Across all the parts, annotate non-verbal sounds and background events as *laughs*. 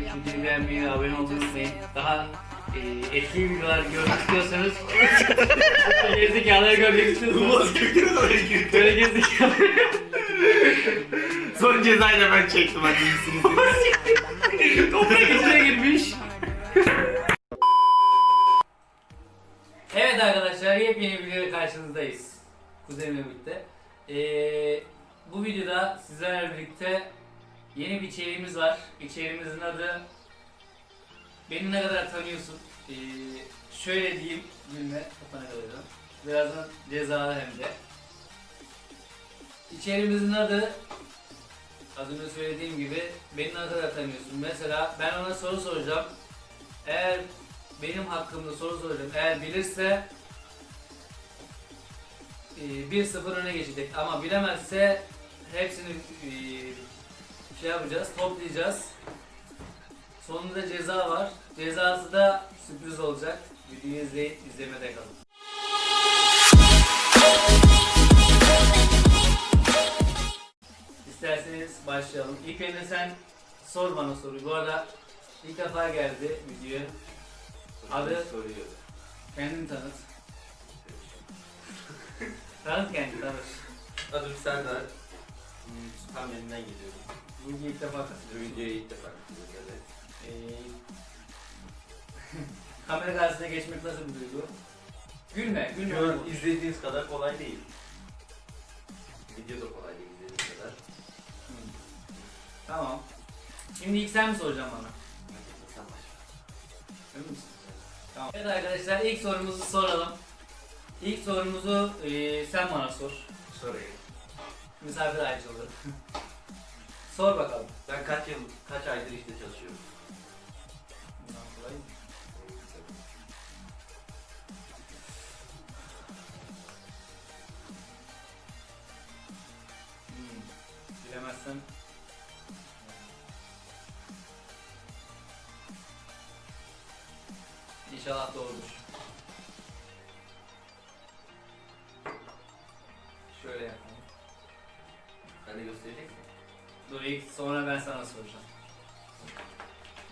Videoyu beğenmeyi, abone olmayı unutmayın. Daha e, videolar görmek istiyorsanız *laughs* Gerizekalıları görmek istiyorsanız Böyle Son cezayı da ben çektim hadi iyisiniz. *laughs* Toprak içine girmiş Evet arkadaşlar yepyeni bir videoya karşınızdayız Kuzenimle birlikte Ee, Bu videoda sizlerle birlikte yeni bir içeriğimiz var İçeriğimizin adı Beni ne kadar tanıyorsun ee, Şöyle diyeyim Gülme kafana koyalım Birazdan cezalı hem de İçeriğimizin adı Az önce söylediğim gibi beni ne kadar tanıyorsun? Mesela ben ona soru soracağım. Eğer benim hakkımda soru soracağım. Eğer bilirse e, 1-0 öne geçecek. Ama bilemezse hepsini e, şey yapacağız, toplayacağız. Sonunda ceza var. Cezası da sürpriz olacak. Videoyu izleyip izlemede kalın. İsterseniz başlayalım. İlk önce sen sor bana soruyu. Bu arada ilk defa geldi videoya. Adı soruyor. kendini tanıt. *laughs* tanıt kendini tanıt. Adım Serdar. Hmm, Tam elinden geliyorum. Bu ilk defa Bu katılıyor. videoya ilk defa katılıyorum evet. Ee, *laughs* kamera karşısına geçmek nasıl bir duygu? Gülme, gülme. An izlediğiniz kadar kolay değil. Video da kolay değil izlediğiniz kadar. Hı. Tamam. Şimdi ilk sen mi soracaksın bana? Sen başla. Emin misin? Tamam. Evet arkadaşlar ilk sorumuzu soralım. İlk sorumuzu e, sen bana sor. Sorayım. Misafir ayrıca olur. *laughs* Sor bakalım. Ben kaç yıl, kaç aydır işte çalışıyorum? Bundan? Hmm. Bilemezsem İnşallah doğrudur.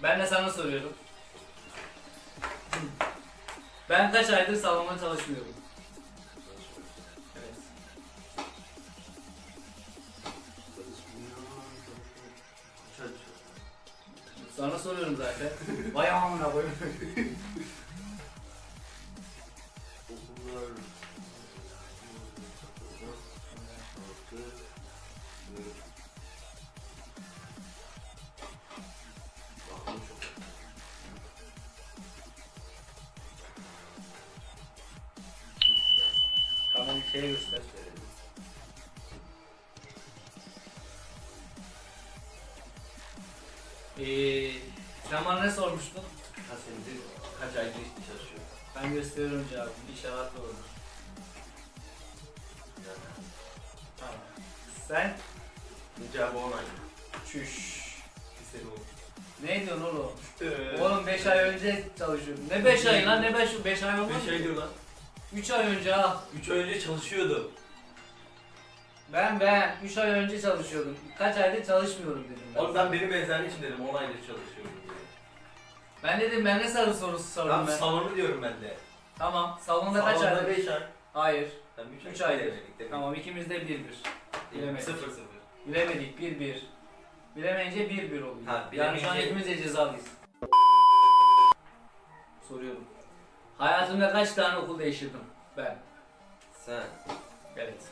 Ben de sana soruyorum. Ben kaç aydır salonda çalışmıyorum? Evet. Sana soruyorum zaten. Vay amına koyayım. *laughs* İnşallah doğrudur. Tamam. Sen? cevabı 10 ay. Çüş. Sene oldu. Ne diyorsun oğlum? Oğlum Oğlum 5 ay önce çalışıyorum. Ne 5 ay lan ne 5 5 ay olmaz 5 ay diyor lan. 3 ay önce ha. 3 ay önce çalışıyordu. Ben ben 3 ay önce çalışıyordum. Kaç aydır çalışmıyorum dedim ben. Oğlum ben benim eczane için dedim 10 aydır çalışıyorum diye. Ben dedim ben ne sarı sorusu sordum Tamam ben. salonu diyorum ben de. Tamam. Salonda kaç Salonda aydır? 5 ay. Hayır. Tamam 3 ay. Üç aydır. demedik, demedik. Tamam ikimiz de 1-1. bilemedik. 0 0. Bilemedik 1-1. Bilemeyince 1-1 oluyor. Ha, yani şu an bilemeyince- ikimiz de cezalıyız. Soruyorum. Hayatımda kaç tane okul değiştirdim? Ben. Sen. Evet.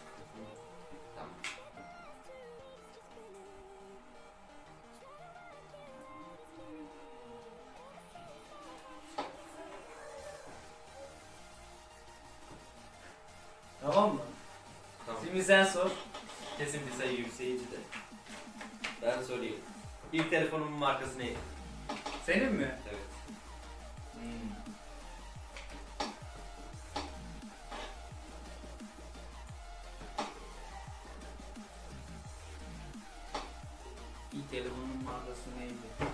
Tamam mı? Tamam. Şimdi sen sor. Kesin sayı yükseğiydi de. Ben sorayım. İlk telefonumun markası neydi? Senin mi? Evet. Hmm. İlk telefonun markası neydi?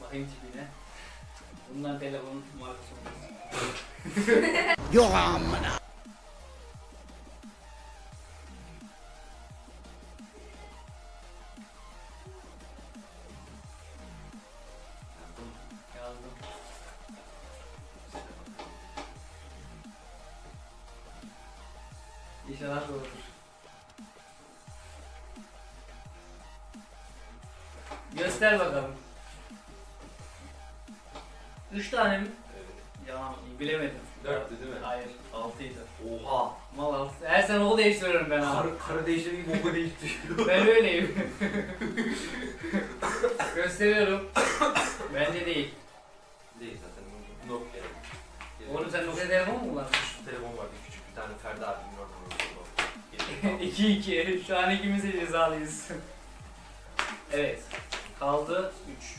Bakayım tipine. Bundan telefonun markası olmasın. *laughs* Yok amına. İnşallah doğrudur. Göster bakalım. Üç tane mi? Evet. Ya bilemedim. Dörttü değil mi? Hayır, altıydı. Oha. Mal altı. Her sene o değiştiriyorum ben abi. Karı, karı değişir gibi oku değiştiriyor. *laughs* Ben öyleyim. *laughs* Gösteriyorum. Bence değil. Değil zaten. Nokia. Oğlum sen Nokia telefon mu kullanıyorsun? Şu telefon vardı küçük bir tane Ferdi abinin oradan 2-2. *laughs* Şu an ikimiz de cezalıyız. evet. Kaldı 3.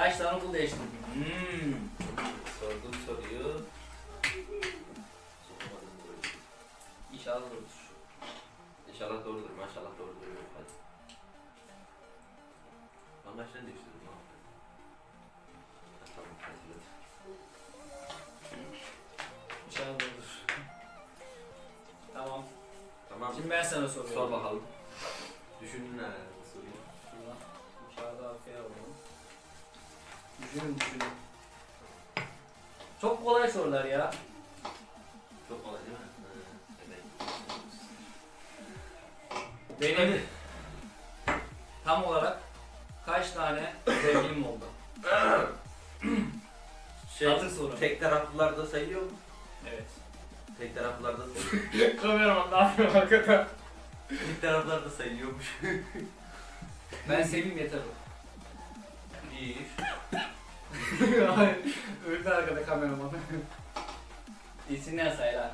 Kaç tane okul değiştirdin? Hmm. Sordum soruyu. İnşallah doğrudur. İnşallah doğrudur. Maşallah doğrudur. Hadi. Ben kaç tane değiştirdim Tamam. hadi. İnşallah doğrudur. Tamam. Tamam. Şimdi ben sana soruyorum. Sor bakalım. Düşündün herhalde Düşünün düşünün. Çok kolay sorular ya. Çok kolay değil mi? Benim tam olarak kaç tane sevgilim oldu? *clears throat* Şey, Hazır soru. tek taraflılarda sayılıyor mu? Evet. Tek taraflılarda sayılıyor. *laughs* Kameraman ne yapıyor hakikaten? tek taraflarda sayılıyormuş. Ben seveyim yeter o. İyi. Hayır. Öldü arkada kameraman. *laughs* İçinden say lan.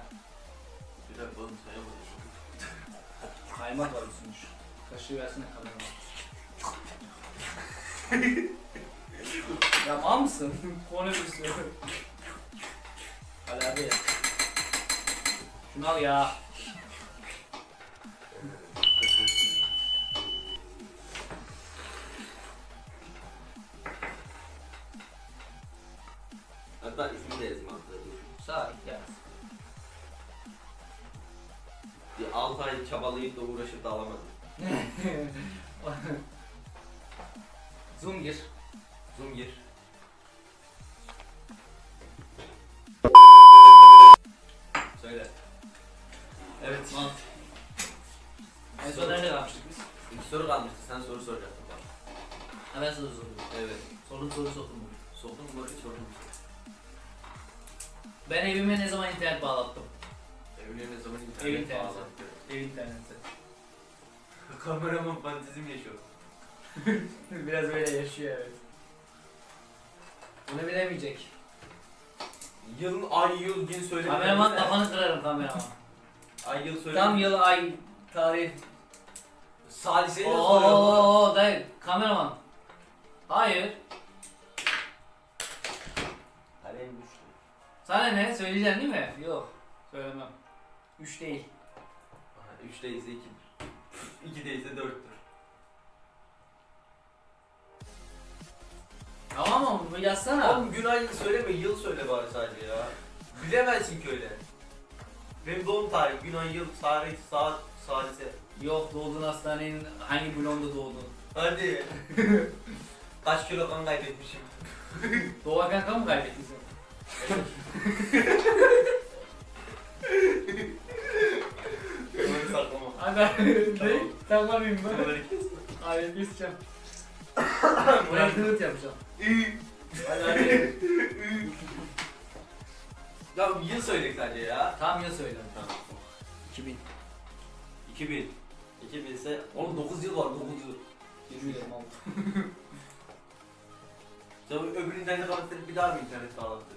Bir dakika oğlum sayamadım. Kaymak var üstünmüş. Kaşığı versene kameraman. ya mal mısın? *laughs* Konu üstü. Hadi hadi. Şunu al ya. Hatta altta. dur. Sağ ya. Bir 6 ay çabalayıp da uğraşıp da alamadım. *laughs* Zoom gir. Zoom gir. Söyle. Evet. Mant. En son nerede kalmıştık biz? İki soru kalmıştı. Sen soru soracaktın bana. Ha ben sana soruyorum. Evet. Sorun soru soktum. Sordun mu mu? Ben evime ne zaman internet bağlattım? Evine ne zaman Evin internet interneti. bağlantı? Ev interneti. *laughs* Kameraman fantezim yaşıyor. *laughs* Biraz böyle yaşıyor evet. Bunu bilemeyecek. Yıl, ay, yıl, gün söyle. Kameraman kafanı kırarım kameraman. Ay, yıl söyle. Tam yıl, ay, tarih. Salise'yi de soruyor bu. Oo, dayı, kameraman. Hayır. Sana ne? Söyleyeceksin değil mi? Yok. Söylemem. Üç değil. Aha, Üç değilse ikidir. İki değilse dörttür. Tamam mı? Bu yazsana. Oğlum gün ay söyleme, yıl söyle bari sadece ya. Bilemezsin ki öyle. Benim doğum tarih, gün ay, yıl, tarih, saat, salise. Yok doğdun hastanenin hangi blonda doğdun? Hadi. *laughs* Kaç kilo kan kaybetmişim. Doğarken kan mı kaybettin sen? Bunları saklama. Hadi ne? Saklamayayım ben. Bunları kes. Hayır keseceğim. Buraya kılıç yapacağım. Hadi hadi. Ya yıl söyle sadece ya. Tam yıl söyle. Tamam. 2000. 2000. 2000 ise oğlum 9 yıl var 9 yıl. 20 yıl. *laughs* Ya öbür internet bağlattırıp bir daha mı internet bağlattırdın?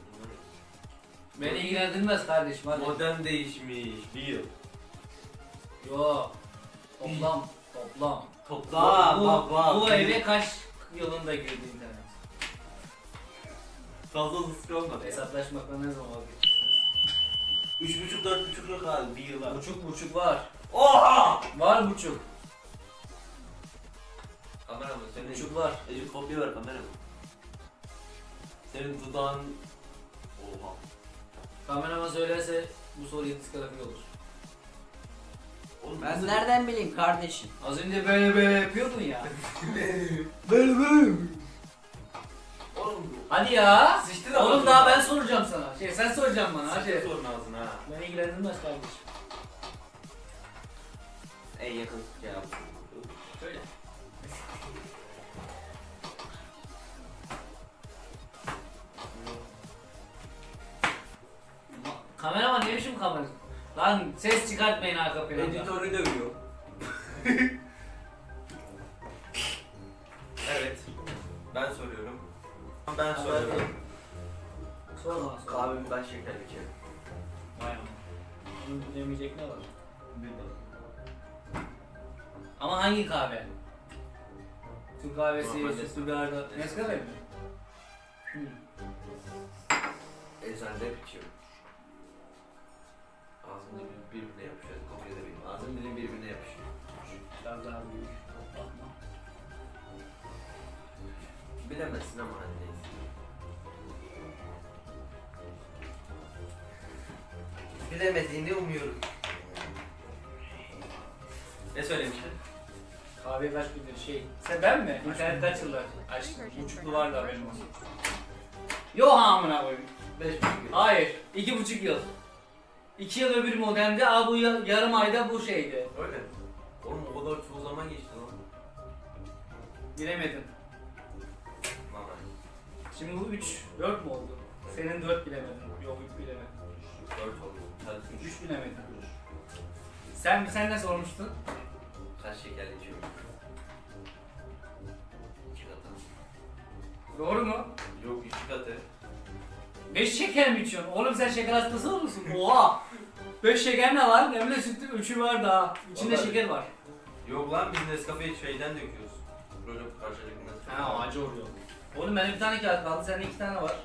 Beni ilgilendirmez kardeşim hadi. Modem değişmiş bir yıl. Yo. Toplam. Toplam. Toplam bu, bak bak. bu eve kaç yılında girdi internet? Fazla ısık olmadı. Hesaplaşmakla ne zaman oldu? 3,5 4,5 yok abi bir yıl var. Buçuk buçuk var. Oha! Var buçuk. Kameraman senin Buçuk var. Ece kopya ver kameraman. Senin dudağın... Oha. Kameraman söylerse bu soru diskalifiye olur. Oğlum Ben nasıl- nereden bileyim kardeşim? Az önce böyle böyle yapıyordun ya. *laughs* Böyle böyle. Oğlum Hadi ya. Sıçtın ama Oğlum daha ben soracağım sana. Şey sen soracaksın bana Sıçtın hadi. sorun ağzına ha. Beni ilgilendirmez kardeşim. En yakın cevap. Kameraman ne biçim kamera? Lan ses çıkartmayın arka planda. Editörü dövüyor. evet. Ben soruyorum. Ben soruyorum. Sor bana sor. Kahvemi ben şeker içerim. Vay am- Bunu bilemeyecek ne var? Ama hangi kahve? Türk kahvesi, Normal sütlü bir arda. Nescafe mi? Hı. Eczanede hep içiyorum. Birbirine yapışıyor. Kopya da benim. Ağzım dilim birbirine yapışıyor. Biraz daha büyük. Bakma. Bilemezsin ama hani neyse. Bilemediğini umuyorum. Ne söylemiştin? Kahve kaç gündür şey. Sen ben mi? İnternet kaç yıllar? Açtım. Buçuklu var da benim olsun. Yo amına koyayım. Beş buçuk yıl. Hayır. iki buçuk yıl. İki yıl öbür modemde, aa bu ya- yarım ayda bu şeydi. Öyle mi? Oğlum o kadar çoğu zaman geçti lan. Bilemedim. Vallahi. Şimdi bu üç, dört mü oldu? Senin dört bilemedin. Yok üç bilemedin. Dört oldu. Hadi üç. Üç bilemedin. Sen sen ne sormuştun? Kaç şekerli içiyorum? İki katı. Doğru mu? Yok iki katı. Beş şeker mi içiyorsun? Oğlum sen şeker hastası olursun. Oha! *laughs* Beş şeker ne var? Hem de sütlü üçü var daha. İçinde Vallahi. şeker var. Yok lan biz Nescafe'yi şeyden döküyoruz. Böyle karşılıklı Nescafe. Ha acı oluyor. Oğlum benim bir tane kağıt kaldı. Sende iki tane var.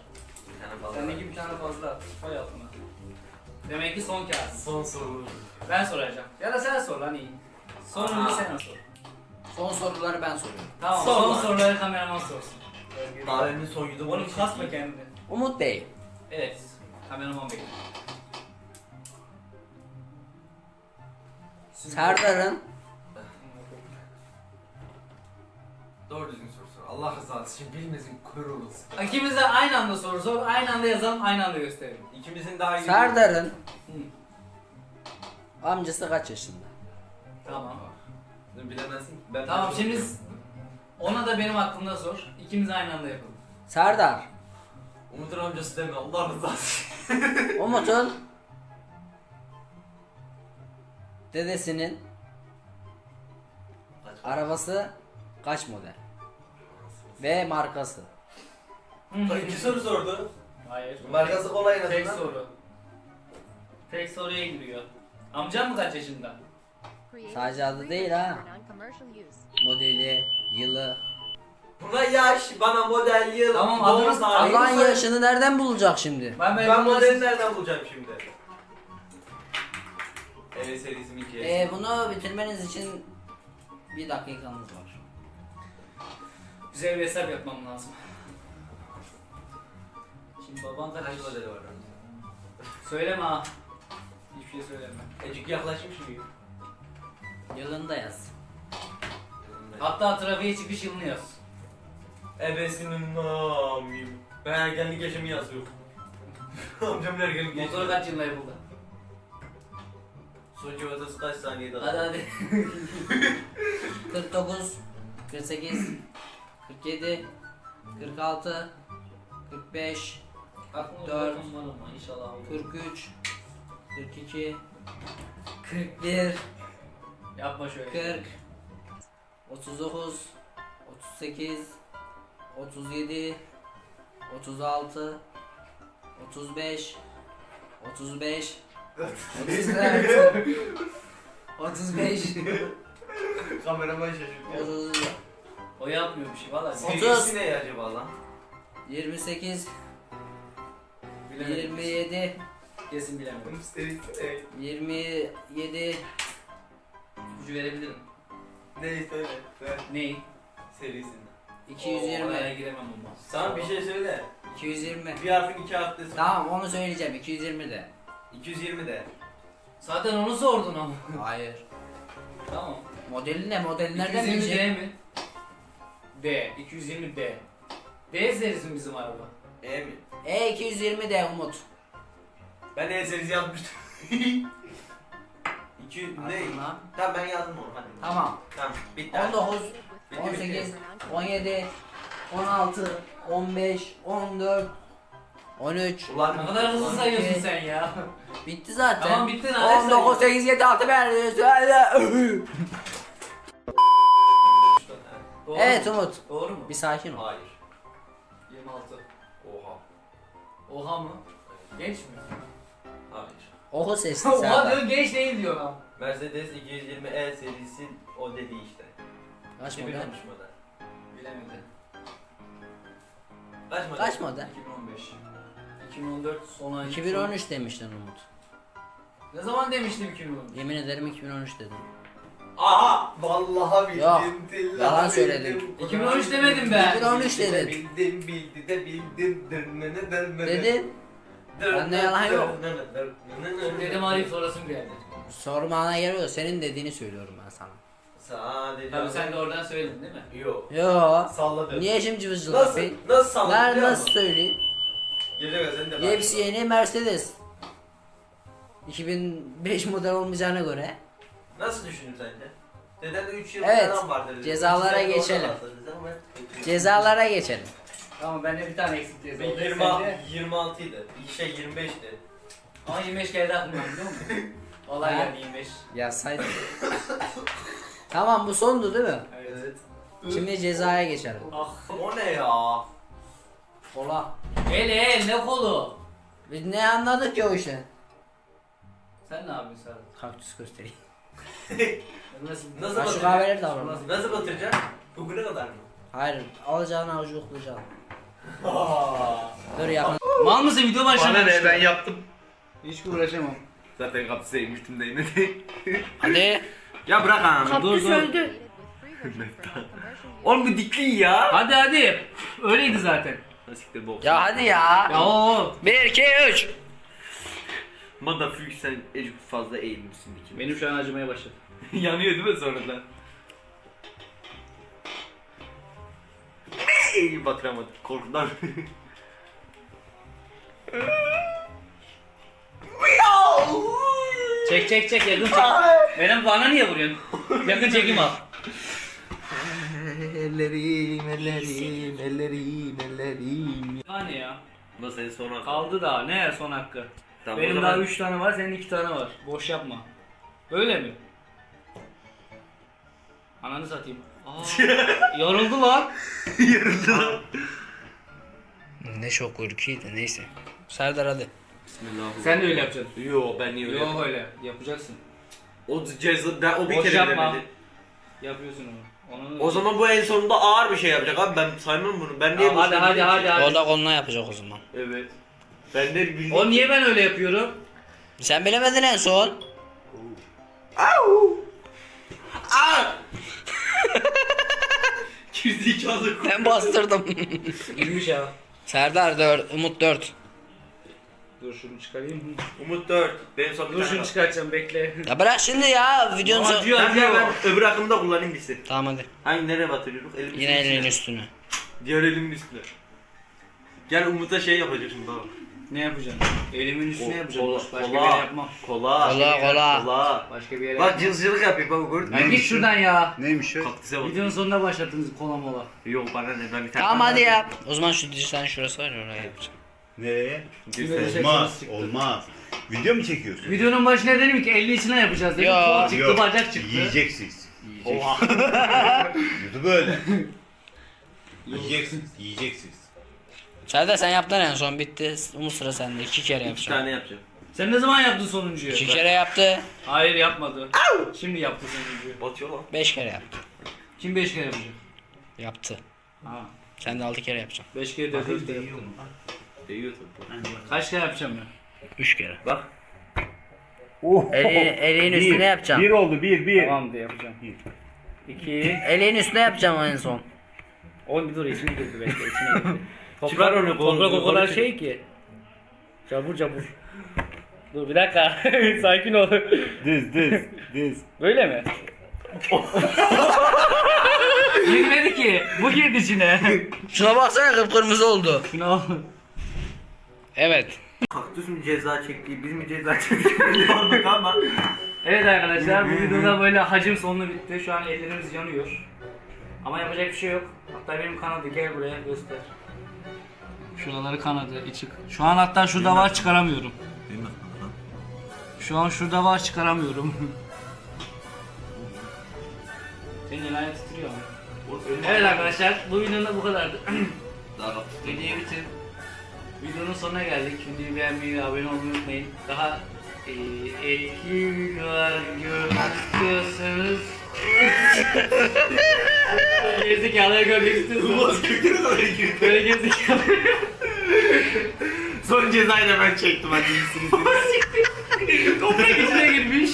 Bir tane fazla. Sendeki bir tane fazla. Koy altına. Demek ki son kağıt. Son soru. Ben soracağım. Ya da sen sor lan iyi. Sonunu Aa. sen sor. Son soruları ben soruyorum. Tamam Sor son lan. soruları kameraman sorsun. Kahvemin son yudumu. Oğlum kasma kendini. Umut Bey, Evet. Kameraman bey. Serdar'ın Doğru düzgün soru sor. Allah rızası için bilmesin olursun. İkimiz de aynı anda soru sor. Aynı anda yazalım, aynı anda gösterelim. İkimizin daha iyi. Serdar'ın Hı. amcası kaç yaşında? Tamam. Bilemezsin. Ben Tamam şimdi ona da benim hakkımda sor. İkimiz aynı anda yapalım. Serdar, Umut'un amcası deme Allah rızası için. Umut'un dedesinin Kaç? arabası kaç model ve markası? İki soru sordu. Hayır. Markası kolay en Tek azından. soru. Tek soruya giriyor. Amcam mı kaç yaşında? Sadece adı değil ha. Modeli, yılı. Buna yaş, bana model, yıl, Tamam, doğum adını- tarihi. Allah'ın yaşını nereden bulacak şimdi? Ben Ben modeli nereden bulacağım şimdi? Evet serisi Mickey. Ee, bunu bitirmeniz için bir dakikanız var. Güzel bir hesap yapmam lazım. Şimdi baban kaç Kaç modeli var? Söyleme ha. Hiçbir şey söyleme. Ecik yaklaşmış mıyım? Yılında yaz. Hatta trafiğe çıkış yılını yaz. Ebesinin namim. Ben ergenlik yaşımı yazıyorum. *laughs* Amcamın ergenlik Motor yaşımı. kaç yılında yapıldı? Son civatası kaç saniyede Hadi hadi. 49, 48, 47, 46, 45, Aklımda Dört. bir rakam var ama inşallah olur. 43, 42, 41, Yapma şöyle. 40, 39, 38, 37, 36, 35, 35, 34, 35, *laughs* *laughs* Kameraman şaşırtıyor. 30, O yapmıyor bir şey valla. Serisi ne acaba lan? 28, Bilemedim. 27, Kesin bilemedim. serisi ne? 27, İpucu verebilirim. Neyi söyle. Ver. Neyi? Serisinden. Oo, araya 220, giremem ama. Sana bir şey söyle. 220. Bir harfin iki harf desin. Tamam onu söyleyeceğim 220 de. 220 de. Zaten onu sordun ama. Hayır. tamam. Modeli ne? Modeli nereden 220 D bileceksin? mi? D. 220 D. D serisi mi bizim araba? E mi? E220 de Umut. Ben E serisi yazmıştım. 2 ne? Lan. Tamam ben yazdım onu hadi. Tamam. Tamam bitti. 19, Bitti, 18, bitti. 17, 16, 15, 14, 13. Ulan Ne kadar hızlı sayıyorsun sen ya. Bitti zaten. Tamam, bitti, nerede 19, 8, 7, 6, 5, Doğru Evet mu? Umut. Doğru mu? Bir sakin ol. Hayır. 26. Oha. Oha mı? Genç mi? Hayır. Oku sesli Oha *laughs* Serdar. diyor genç değil diyor lan. Mercedes 220 E serisi o dediği işte. Kaç 2013 model? model. Bilemedi. Kaç model? Kaç model? 2015. 2014 son ay. 2013 demiştin Umut. Ne zaman demiştim 2013? Yemin ederim 2013 dedim. Aha! Vallahi bildim. Yok, yalan bildim. söyledin. 2013 demedim ben. 2013 Bildi de dedin. Bildim bildi de bildim. Dırnını dırnını. Dedin. Bende yalan yok. Dedim arayıp sorasım geldi. Sormana geliyor. Senin dediğini söylüyorum ben sana. Sadece. Tabii sen de oradan söyledin değil mi? Yok. Yo. Salladım. Niye şimdi cıvıcılık Nasıl? yapayım? Nasıl salladın? Biliyor nasıl musun? söyleyeyim? De Hepsi yeni Mercedes. 2005 model olmayacağına göre. Nasıl düşündün sence? Deden de 3 yıl Evet, falan var dedi. cezalara orada geçelim. Cezalara geçelim. Tamam bende bir tane eksik ceza Ben oldu. 20, Sende- 26 idi. Şey 25'ti. Ama 25 geldi aklıma biliyor musun? *laughs* Olay geldi 25. Yazsaydın. tamam bu sondu değil mi? Evet. Şimdi cezaya geçelim. Ah. O ne ya? Kola. El el ne kolu? Biz ne anladık ki o işe? Sen ne yapıyorsun Serhat? Kaktüs göstereyim. *laughs* Nasıl? Nasıl Ben şu batıracak? kahveleri de alalım. Nasıl batıracak? Bugüne kadar mı? Hayır, alacağın avucu yoklayacaksın. *laughs* Dur yakın. Mal mısın video başladı. yaptım. Hiç uğraşamam. Zaten kapısı eğmiştim de yine de. *laughs* Hadi. ya bırak anam dur dur. Oğlum bu dikli ya. Hadi hadi. Öyleydi zaten. Nasıl bok. Ya hadi ya. Ya o. 1, 2, 3. Mada Füg sen ecik fazla eğilmişsin dikili. Benim şu an acımaya başladı. *laughs* Yanıyor değil mi sonradan? Eee batıramadık korkudan. Çek çek çek yakın çek. Benim bana niye vuruyorsun? yakın çekim al. *laughs* ellerim, ellerim, ellerim, ellerim. Hani ya? Bu senin son hakkın. Kaldı daha. Ne son hakkı? Tamam, o Benim zaman- daha 3 tane var, senin 2 tane var. Boş yapma. Öyle mi? Ananı satayım. Aa, *laughs* *laughs* yoruldu lan. Ne çok ürküydü neyse. Serdar hadi. Bismillahirrahmanirrahim. Sen de öyle yapacaksın. Yo ben niye öyle Yok yapayım? öyle. Yapacaksın. O ceza ben o bir Boş kere yapma. bilemedi. Yapıyorsun onu. Onu O zaman bu en sonunda ağır bir şey yapacak abi ben saymam bunu. Ben niye Tamam, hadi, boşuna hadi, hadi, ki? hadi. O da koluna yapacak o zaman. Evet. Ben de bildiğim. O niye ben öyle yapıyorum? Sen bilemedin en son. *laughs* *laughs* Gerizekalı. Ben bastırdım. İyiymiş ya. Serdar 4, Umut 4. Dur şunu çıkarayım. Umut 4. Benim son bir Dur tane şunu var. çıkartacağım bekle. Ya bırak şimdi ya videonun son... Acıyor Ben, ben, öbür akımı da kullanayım bitsin. Tamam hadi. Hangi nereye batırıyoruz? Elimizin Yine elinin üstüne. üstüne. Diğer elimin üstüne. Gel Umut'a şey yapacak şimdi baba. Ne yapacaksın? Elimin üstüne yapacağım. Kola, Başka bir kola. yere yapmam. Kola. Kola, kola. Kola. Başka bir yere Bak yapmam. cızcılık yapıyor bak gördün mü? Ya git şuradan ya. Neymiş o? Kaktüse bak. Videonun sonunda başlattınız kola mola. Yok bana ne ben bir tane. Tamam hadi yap. O zaman şu dişten şurası var ya oraya yapacağım. Nereye? Olmaz, olmaz. Video mu çekiyorsun? Videonun başına dedim ki 50 içine yapacağız dedim. Ya. Kol çıktı, Yok, bacak çıktı. Yiyeceksiniz. Oha. *laughs* YouTube böyle. *laughs* Yiyeceksiniz, yiyeceksiniz. Serdar sen yaptın en son bitti. Umut sıra sende. iki kere İki yapacağım. tane yapacağım. Sen ne zaman yaptın sonuncuyu? İki kere yaptı. Hayır yapmadı. Şimdi yaptı sonuncuyu. Batıyor lan. Beş kere yaptı. Kim 5 kere yapacak? Yaptı. Ha. Sen de altı kere yapacaksın. 5 kere de 4 kere yaptın. Değiyor tabii. Kaç kere yapacağım ya? Üç kere. Bak. Elin, elin üstüne yapacağım. oldu, bir, bir. Tamam de yapacağım. 2 Elin üstüne yapacağım en son. Oğlum bir dur içine girdi bekle içine girdi. *laughs* Çıkar onu, Toprak kol- o kadar kolu- şey ki. Cabur cabur. Dur bir dakika. *laughs* Sakin ol. Düz, düz, düz. Böyle mi? *laughs* Girmedi ki. Bu girdi içine. Şuna baksana kıpkırmızı oldu. Şuna. Evet. Kaktüs mü ceza çekti, biz mi ceza çektik bilmiyorum ama. Evet arkadaşlar bu videoda böyle hacim sonlu bitti. Şu an ellerimiz yanıyor. Ama yapacak bir şey yok. Hatta benim kanadı gel buraya göster. Şuraları kanadı içi. Şu an hatta şurada var çıkaramıyorum. Şu an şurada var çıkaramıyorum. Senin el ayağın titriyor ama. Evet arkadaşlar bu videonun da bu kadardı. *clears throat* Videoyu bitir. Videonun sonuna geldik. Videoyu beğenmeyi ve abone olmayı unutmayın. Daha e, eski videolar görmek istiyorsanız *laughs* Gerizekalıya görmek istiyorsanız Böyle gerizekalı *laughs* Son cezayı da ben çektim hadi iyisiniz. *laughs* Toprak içine girmiş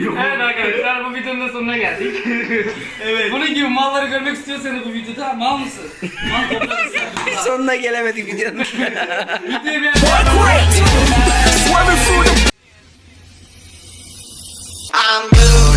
Evet arkadaşlar bu videonun da sonuna geldik. evet. Bunun gibi malları görmek istiyorsanız bu videoda mal mısın? Mal ısrar. Sonuna gelemedik videonun. I'm blue.